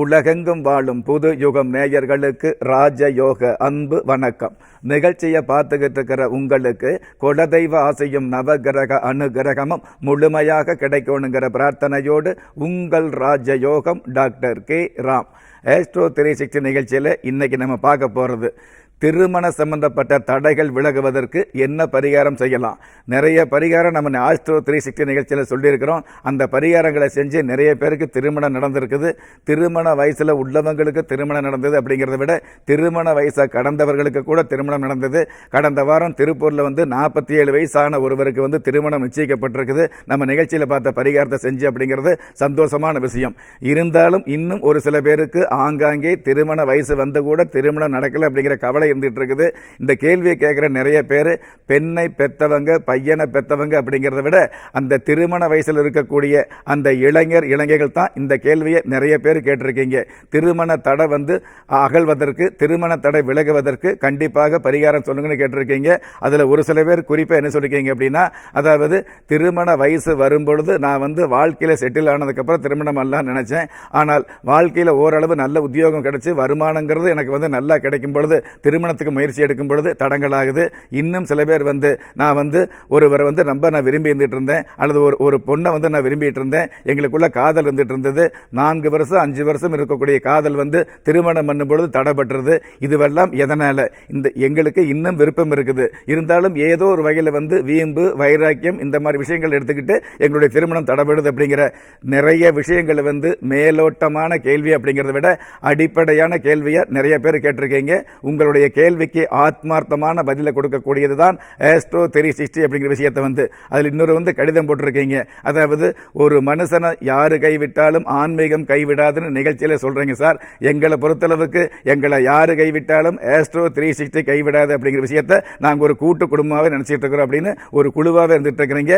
உலகெங்கும் வாழும் புது யுகம் நேயர்களுக்கு ராஜயோக அன்பு வணக்கம். நிகழ்ச்சியை பார்த்துக்கிட்டு இருக்கிற உங்களுக்கு குலதெய்வ ஆசையும் நவகிரக அனுகிரகமும் முழுமையாக கிடைக்கணுங்கிற பிரார்த்தனையோடு உங்கள் ராஜயோகம் doctor K. Ram. Astro three sixty நிகழ்ச்சியில் இன்னைக்கு நம்ம பார்க்க போகிறது திருமண சம்பந்தப்பட்ட தடைகள் விலகுவதற்கு என்ன பரிகாரம் செய்யலாம்? நிறைய பரிகாரம் நம்ம ஆஸ்ட்ரோ த்ரீ சிக்ஸ்டி நிகழ்ச்சியில் சொல்லியிருக்கிறோம். அந்த பரிகாரங்களை செஞ்சு நிறைய பேருக்கு திருமணம் நடந்திருக்குது. திருமண வயசில் உள்ளவங்களுக்கு திருமணம் நடந்தது அப்படிங்கிறத விட திருமண வயசை கடந்தவர்களுக்கு கூட திருமணம் நடந்தது. கடந்த வாரம் திருப்பூரில் வந்து நாற்பத்தி ஏழு வயசான ஒருவருக்கு வந்து திருமணம் நிச்சயிக்கப்பட்டிருக்குது. நம்ம நிகழ்ச்சியில் பார்த்த பரிகாரத்தை செஞ்சு அப்படிங்கிறது சந்தோஷமான விஷயம். இருந்தாலும் இன்னும் ஒரு சில பேருக்கு ஆங்காங்கே திருமண வயசு வந்து கூட திருமணம் நடக்கலை அப்படிங்கிற கவலை இருந்துட்டு இருக்குது. இந்த கேள்வியை கேட்குற நிறைய பேர் பெண்ணை பெத்தவங்க பையனை பெத்தவங்க அப்படிங்கிறத விட அந்த திருமண வயசில் இருக்கக்கூடிய அந்த இளைஞர் இளைஞர்கள் தான் இந்த கேள்வியை நிறைய பேர் கேட்டிருக்கீங்க. திருமண தடை வந்து அகழ்வதற்கு திருமண தடை விலகுவதற்கு கண்டிப்பாக பரிகாரம் சொல்லுங்கன்னு கேட்டிருக்கீங்க. அதில் ஒரு சில பேர் குறிப்பாக என்ன சொல்லிருக்கீங்க அப்படின்னா அதாவது திருமண வயசு வரும்பொழுது நான் வந்து வாழ்க்கையில் செட்டில் ஆனதுக்கப்புறம் திருமணம் எல்லாம் நினச்சேன். ஆனால் வாழ்க்கையில் ஓரளவு நல்ல உத்தியோகம் கிடைச்சி வருமானங்கிறது எனக்கு வந்து நல்லா கிடைக்கும் பொழுது திருமணத்துக்கு முயற்சி எடுக்கும் பொழுது தடங்களாகுது இன்னும் சில பேர் வந்து நான் வந்து ஒருவரை வந்து ரொம்ப நான் விரும்பி இருந்துட்டு இருந்தேன். அல்லது ஒரு ஒரு பொண்ணை வந்து நான் விரும்பிட்டு இருந்தேன். எங்களுக்குள்ள காதல் இருந்துட்டு இருந்தது. நான்கு வருஷம் அஞ்சு வருஷம் இருக்கக்கூடிய காதல் வந்து திருமணம் பண்ணும் பொழுது தடைபட்டுறது இதுவெல்லாம் எதனால்? இந்த எங்களுக்கு இன்னும் விருப்பம் இருக்குது. இருந்தாலும் ஏதோ ஒரு வகையில் வந்து வீம்பு வைராக்கியம் இந்த மாதிரி விஷயங்கள் எடுத்துக்கிட்டு எங்களுடைய திருமணம் தடைபடுது அப்படிங்கிற நிறைய விஷயங்களை வந்து மேலோட்டமான கேள்வி அப்படிங்கிறத விட அடிப்படையான கேள்வியை நிறைய பேர் கேட்டிருக்கீங்க. உங்களுடைய கேள்விக்கு ஆத்மார்த்தமான பதிலை கொடுக்கக்கூடியது தான் ஏஸ்ட்ரோ த்ரீ சிக்ஸ்டி அப்படிங்கிற விஷயத்தை வந்து அதில் இன்னொரு வந்து கடிதம் போட்டிருக்கீங்க. அதாவது ஒரு மனுஷனை யார் கைவிட்டாலும் ஆன்மீகம் கைவிடாதுன்னு நிகழ்ச்சியில் சொல்றீங்க சார். எங்களை பொறுத்தளவுக்கு எங்களை யார் கைவிட்டாலும் ஏஸ்ட்ரோ த்ரீ சிக்ஸ்டி கைவிடாது அப்படிங்கிற விஷயத்தை நாங்கள் ஒரு கூட்டு குடும்பமாகவே நினச்சிட்டு இருக்கிறோம் அப்படின்னு ஒரு குழுவாகவே இருந்துட்டு இருக்கிறீங்க.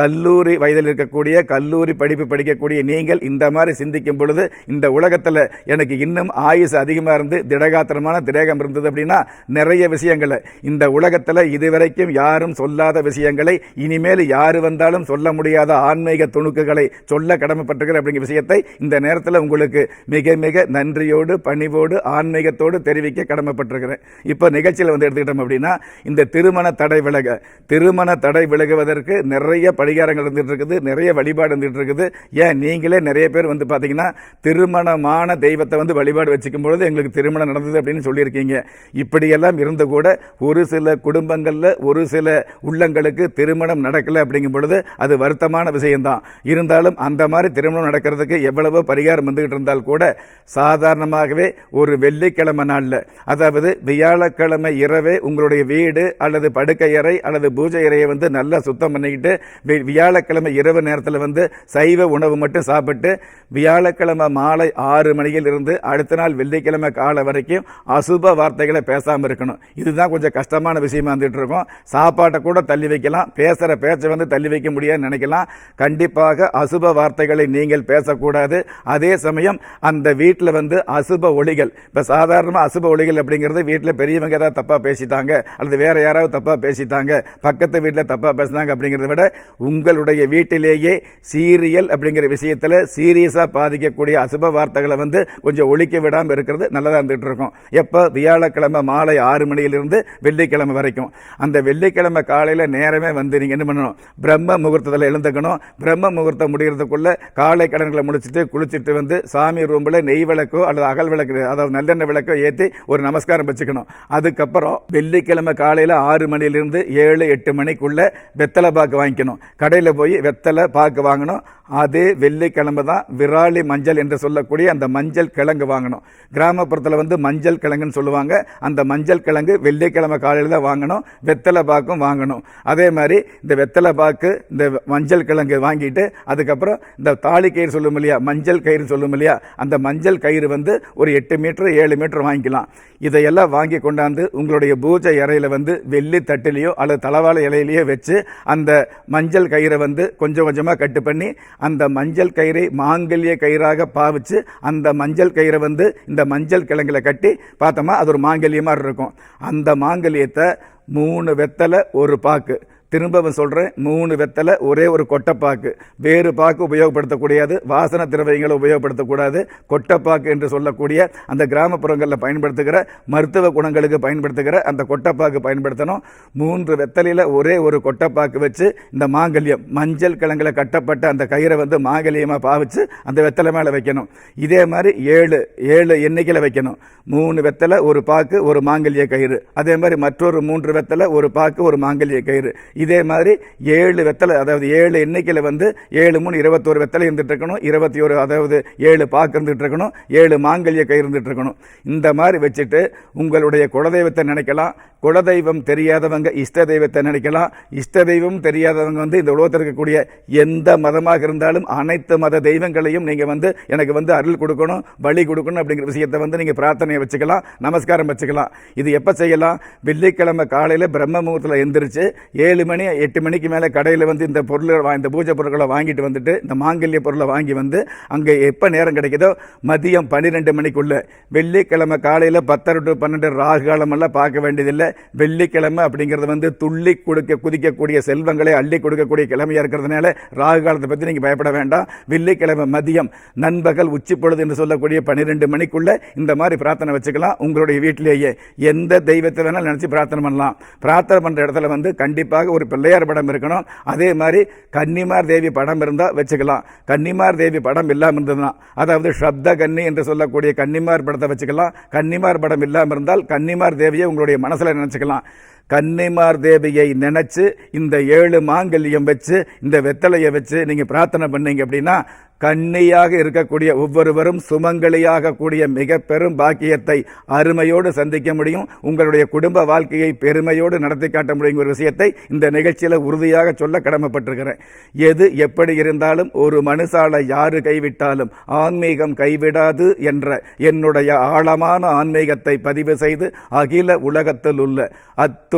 கல்லூரி வயதில் இருக்கக்கூடிய கல்லூரி படிப்பு படிக்கக்கூடிய நீங்கள் இந்த மாதிரி சிந்திக்கும் பொழுது இந்த உலகத்தில் எனக்கு இன்னும் ஆயுசு அதிகமாக இருந்து திடகாத்திரமான திரேகம் இருந்தது அப்படின்னு நிறைய விஷயங்களை. இந்த உலகத்தில் இதுவரைக்கும் யாரும் சொல்லாத விஷயங்களை இனிமேல் யார் வந்தாலும் சொல்ல முடியாத ஆன்மீக துணுக்குகளை சொல்ல கடமைப்பட்டிருக்கிற அப்படிங்கிற விஷயத்தை இந்த நேரத்தில் உங்களுக்கு மிக மிக நன்றியோடு பணிவோடு ஆன்மீகத்தோடு தெரிவிக்க கடமைப்பட்டிருக்கிறேன். இப்போ நிகழ்ச்சியில் வந்து எடுத்துக்கிட்டோம் அப்படின்னா இந்த திருமண தடை விலக திருமண தடை விலகுவதற்கு நிறைய பரிகாரங்கள் இருந்துட்டு இருக்குது நிறைய வழிபாடு இருந்துட்டு இருக்குது ஏன்? நீங்களே நிறைய பேர் வந்து பார்த்தீங்கன்னா திருமணமான தெய்வத்தை வந்து வழிபாடு வச்சுக்கும் பொழுது எங்களுக்கு திருமணம் நடந்தது அப்படின்னு சொல்லியிருக்கீங்க. இப்படியெல்லாம் இருந்து கூட ஒரு சில குடும்பங்களில் ஒரு சில உள்ளங்களுக்கு திருமணம் நடக்கலை அப்படிங்கும் பொழுது அது வருத்தமான விஷயம்தான். இருந்தாலும் அந்த மாதிரி திருமணம் நடக்கிறதுக்கு எவ்வளவோ பரிகாரம் வந்துகிட்டு இருந்தால் கூட சாதாரணமாகவே ஒரு வெள்ளிக்கிழமை நாளில் அதாவது வியாழக்கிழமை இரவே உங்களுடைய வீடு அல்லது படுக்கை அறை அல்லது பூஜை அறையை வந்து நல்லா சுத்தம் பண்ணிக்கிட்டு வியாழக்கிழமை இரவு நேரத்தில் வந்து சைவ உணவு மட்டும் சாப்பிட்டு வியாழக்கிழமை மாலை ஆறு மணியில் இருந்து அடுத்த நாள் வெள்ளிக்கிழமை காலை வரைக்கும் அசுப வார்த்தைகளை பேசாமல் இருக்கணும். இதுதான் கொஞ்சம் கஷ்டமான விஷயமா இருந்துகிட்டு இருக்கும். சாப்பாட்டை கூட தள்ளி வைக்கலாம். பேசுகிற பேச்சை வந்து தள்ளி வைக்க முடியாதுன்னு நினைக்கலாம். கண்டிப்பாக அசுப வார்த்தைகளை நீங்கள் பேசக்கூடாது. அதே சமயம் அந்த வீட்டில் வந்து அசுப ஒளிகள். இப்போ சாதாரணமாக அசுப ஒளிகள் அப்படிங்கிறது வீட்டில் பெரியவங்க ஏதாவது தப்பாக பேசிட்டாங்க அல்லது வேறு யாராவது தப்பாக பேசிட்டாங்க பக்கத்து வீட்டில் தப்பாக பேசினாங்க அப்படிங்கிறத விட உங்களுடைய வீட்டிலேயே சீரியல் அப்படிங்கிற விஷயத்தில் சீரியஸாக பாதிக்கக்கூடிய அசுப வார்த்தைகளை வந்து கொஞ்சம் ஒழிக்க விடாமல் இருக்கிறது நல்லதாக இருந்துகிட்டு இருக்கும். எப்போ வியாழக்கிழமை மாலை ஆறு மணியிலிருந்து வெள்ளிக்கிழமை வரைக்கும். அந்த வெள்ளிக்கிழமை காலையில் நேரமே வந்து நீங்கள் என்ன பண்ணணும்? பிரம்ம முகூர்த்தத்தில் எழுந்துக்கணும். பிரம்ம முகூர்த்தம் முடிகிறதுக்குள்ளே காலை கடன்களை முடிச்சுட்டு குளிச்சுட்டு வந்து சாமி ரூமில் நெய் விளக்கோ அல்லது அகல் விளக்கு அதாவது நல்லெண்ணெய் விளக்கோ ஏற்றி ஒரு நமஸ்காரம் வச்சுக்கணும். அதுக்கப்புறம் வெள்ளிக்கிழமை காலையில் ஆறு மணிலிருந்து ஏழு எட்டு மணிக்குள்ளே வெத்தலை பாக்கு வாங்கிக்கணும். கடையில் போய் வெத்தலை பாக்கு வாங்கணும். அதே வெள்ளிக்கிழமை தான் விராலி மஞ்சள் என்று சொல்லக்கூடிய அந்த மஞ்சள் கிழங்கு வாங்கணும். கிராமப்புறத்தில் வந்து மஞ்சள் கிழங்குன்னு சொல்லுவாங்க. அந்த மஞ்சள் கிழங்கு வெள்ளிக்கிழமை காலையில் தான் வாங்கணும் வெத்தலை பாக்கும் வாங்கணும். அதே மாதிரி இந்த வெத்தலை பாக்கு இந்த மஞ்சள் கிழங்கு வாங்கிட்டு அதுக்கப்புறம் இந்த தாலி கயிறு சொல்லும் இல்லையா மஞ்சள் கயிறு சொல்லும் இல்லையா அந்த மஞ்சள் கயிறு வந்து ஒரு எட்டு மீட்டர் ஏழு மீட்டர் வாங்கிக்கலாம். இதையெல்லாம் வாங்கி கொண்டாந்து உங்களுடைய பூஜை இறையில் வந்து வெள்ளி தட்டிலேயோ அல்லது தளவாழை இலையிலையோ வச்சு அந்த மஞ்சள் கயிறை வந்து கொஞ்சம் கொஞ்சமாக கட்டு பண்ணி அந்த மஞ்சள் கயிறை மாங்கல்ய கயிறாக பாவிச்சு அந்த மஞ்சள் கயிறை வந்து இந்த மஞ்சள் கிழங்கில் கட்டி பார்த்தோமா அது ஒரு மாங்கல் மாதிரி இருக்கும். அந்த மாங்கல்யத்தை மூணு வெத்தலை ஒரு பாக்கு. திரும்பவும் சொல்கிறேன் மூணு வெத்தலை ஒரே ஒரு கொட்டைப்பாக்கு. வேறு பாக்கு உபயோகப்படுத்தக்கூடாது வாசன திரவியங்களை உபயோகப்படுத்தக்கூடாது. கொட்டைப்பாக்கு என்று சொல்லக்கூடிய அந்த கிராமப்புறங்களில் பயன்படுத்துகிற மருத்துவ குணங்களுக்கு பயன்படுத்துகிற அந்த கொட்டைப்பாக்கு பயன்படுத்தணும். மூன்று வெத்தலையில் ஒரே ஒரு கொட்டைப்பாக்கு வச்சு இந்த மாங்கல்யம் மஞ்சள் கிழங்குல கட்டப்பட்ட அந்த கயிறை வந்து மாங்கல்யமாக பாவிச்சு அந்த வெத்தலை மேலே வைக்கணும். இதே மாதிரி ஏழு ஏழு எண்ணிக்கையில் வைக்கணும். மூணு வெத்தலை ஒரு பாக்கு ஒரு மாங்கல்ய கயிறு. அதே மாதிரி மற்றொரு மூன்று வெத்தலை ஒரு பாக்கு ஒரு மாங்கல்ய கயிறு. இதே மாதிரி ஏழு வெத்தலை அதாவது ஏழு எண்ணிக்கையில் வந்து ஏழு மூணு இருபத்தோரு வெத்தலை இருந்துட்டு இருக்கணும் இருபத்தி ஒரு அதாவது ஏழு பாக்கு இருந்துட்டு இருக்கணும் ஏழு மாங்கல்ய கை இருந்துட்டு இருக்கணும். இந்த மாதிரி வச்சுட்டு உங்களுடைய குலதெய்வத்தை நினைக்கலாம். குலதெய்வம் தெரியாதவங்க இஷ்ட தெய்வத்தை நினைக்கலாம். இஷ்ட தெய்வம் தெரியாதவங்க வந்து இந்த உலகத்தில் இருக்கக்கூடிய எந்த மதமாக இருந்தாலும் அனைத்து மத தெய்வங்களையும் நீங்கள் வந்து எனக்கு வந்து அருள் கொடுக்கணும் வழி கொடுக்கணும் அப்படிங்கிற விஷயத்தை வந்து நீங்கள் பிரார்த்தனையை வச்சுக்கலாம் நமஸ்காரம் வச்சுக்கலாம். இது எப்போ செய்யலாம்? வெள்ளிக்கிழமை காலையில் பிரம்ம முகூர்த்தத்தில் எந்திரிச்சு ஏழு மணி எட்டு மணிக்கு மேலே கடையில் வந்து இந்த பொருள்களை வா- இந்த பூஜை பொருட்களை வாங்கிட்டு வந்துட்டு இந்த மாங்கல்ய பொருளை வாங்கி வந்து அங்கே எப்போ நேரம் கிடைக்குதோ மதியம் பன்னிரெண்டு மணிக்குள்ளே. வெள்ளிக்கிழமை காலையில் பத்தரை டு பன்னெண்டு ராகு காலமெல்லாம் பார்க்க வேண்டியதில்லை. வெள்ளிக்கிழமை அப்படிங்கிறது வந்து துள்ளி கொடுக்க குதிக்கக்கூடிய செல்வங்களை அள்ளி கொடுக்கக்கூடிய கிழமையாக இருக்கிறதுனால ராகு காலத்தை பற்றி நீங்கள் பயப்பட வேண்டாம். வெள்ளிக்கிழமை மதியம் நண்பகல் உச்சி பொழுது என்று சொல்லக்கூடிய பன்னிரெண்டு மணிக்குள்ளே இந்த மாதிரி பிரார்த்தனை வச்சுக்கலாம். உங்களுடைய வீட்டிலேயே எந்த தெய்வத்தை வேணாலும் நினச்சி பிரார்த்தனை பண்ணலாம். பிரார்த்தனை பண்ணுற இடத்துல வந்து கண்டிப்பாக ஒரு பிள்ளையார் படம் இருக்கணும். அதே மாதிரி கன்னிமார் தேவி படம் இருந்தால் வச்சுக்கலாம். கன்னிமார் தேவி படம் இல்லாமல் இருந்ததுன்னா அதாவது ஷப்த கன்னி என்று சொல்லக்கூடிய கன்னிமார் படத்தை வச்சுக்கலாம். கன்னிமார் படம் இல்லாமல் இருந்தால் கன்னிமார் தேவியை உங்களுடைய மனசில் நினச்சிக்கலாம். கன்னிமார் தேவியை நினைச்சு இந்த ஏழு மாங்கல்யம் வச்சு இந்த வெத்தலையை வச்சு நீங்க பிரார்த்தனை பண்ணீங்க அப்படின்னா கன்னியாக இருக்கக்கூடிய ஒவ்வொருவரும் சுமங்கலியாக கூடிய மிக பெரும் பாக்கியத்தை அருமையோடு சந்திக்க முடியும். உங்களுடைய குடும்ப வாழ்க்கையை பெருமையோடு நடத்தி காட்ட முடியும் ஒரு விஷயத்தை இந்த நிகழ்ச்சியில் உறுதியாக சொல்ல கடமைப்பட்டிருக்கிறேன். எது எப்படி இருந்தாலும் ஒரு மனுஷால யாரு கைவிட்டாலும் ஆன்மீகம் கைவிடாது என்ற என்னுடைய ஆழமான ஆன்மீகத்தை பதிவு செய்து அகில உலகத்தில் உள்ள அத்து